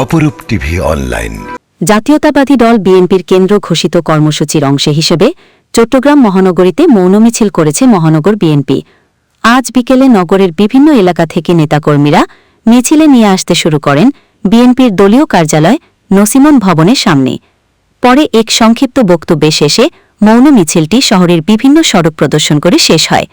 অপরূপ TV online. জাতীয়তাবাদী দল বিএনপির কেন্দ্র ঘোষিত কর্মসূচির অংশ হিসেবে চট্টগ্রাম মহানগরীতে মৌন মিছিল করেছে মহানগর বিএনপি। আজ বিকেলে নগরের বিভিন্ন এলাকা থেকে নেতাকর্মীরা মিছিলে নিয়ে আসতে শুরু করেন বিএনপির দলীয় কার্যালয় নসিমন ভবনের সামনে। পরে এক সংক্ষিপ্ত বক্তব্যে শেষে মৌন মিছিলটি শহরের বিভিন্ন সড়ক প্রদর্শন করে শেষ হয়।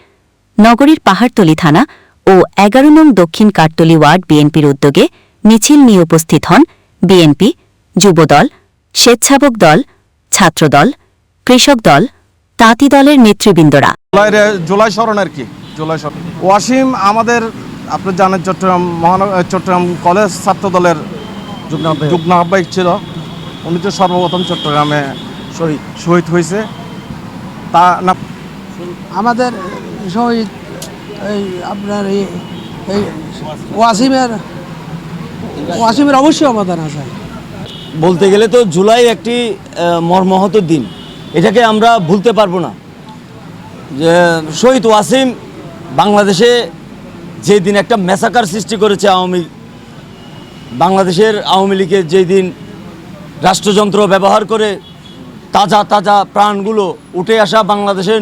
নগরীর পাহাড়তলি থানা ও এগারো নং দক্ষিণ কাঠতলি ওয়ার্ড বিএনপির উদ্যোগে মিছিল নিয়ে উপস্থিত হন বিএনপি যুবদল স্বেচ্ছাবক দল ছাত্রদল কৃষক দল তাঁতি দলের নেতৃবৃন্দরা। জুলাই জুলাই স্মরণ আর কি জুলাই স্মরণ। ওয়াসিম আমাদের আপনি জানেন চট্টগ্রাম মহানগর চট্টগ্রাম কলেজ ছাত্র দলের যুগ্ম আহ্বায়ক ছিল। উনি তো সর্বপ্রথম চট্টগ্রামে শহীদ শহীদ হয়েছে। তা না আমাদের শহীদ এই আপনার এই এই ওয়াসিমের ওয়াসিমের অবশ্যই অবদান আছে। বলতে গেলে তো জুলাই একটি মর্মাহত দিন। এটাকে আমরা ভুলতে পারব না। যে শহীদ ওয়াসিম বাংলাদেশে যে দিন একটা মেসাকার সৃষ্টি করেছে আওয়ামী বাংলাদেশের আওয়ামী লীগের যেই দিন রাষ্ট্রযন্ত্র ব্যবহার করে তাজা তাজা প্রাণগুলো উঠে আসা বাংলাদেশের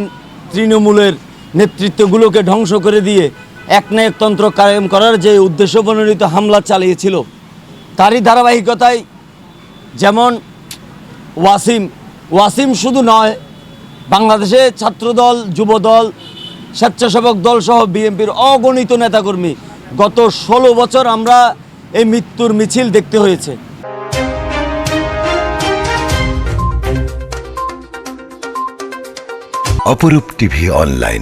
তৃণমূলের নেতৃত্বগুলোকে ধ্বংস করে দিয়ে একনায়কতন্ত্র কায়েম করার যে উদ্দেশ্য প্রণোদিত হামলা চালিয়েছিল, তারই ধারাবাহিকতায় যেমন ওয়াসিম ওয়াসিম শুধু নয়, বাংলাদেশে ছাত্রদল, যুবদল, স্বেচ্ছাসেবক দল সহ বিএনপির অগণিত নেতাকর্মী গত ষোলো বছর আমরা এই মৃত্যুর মিছিল দেখতে হয়েছে। অপরূপ টিভি অনলাইন।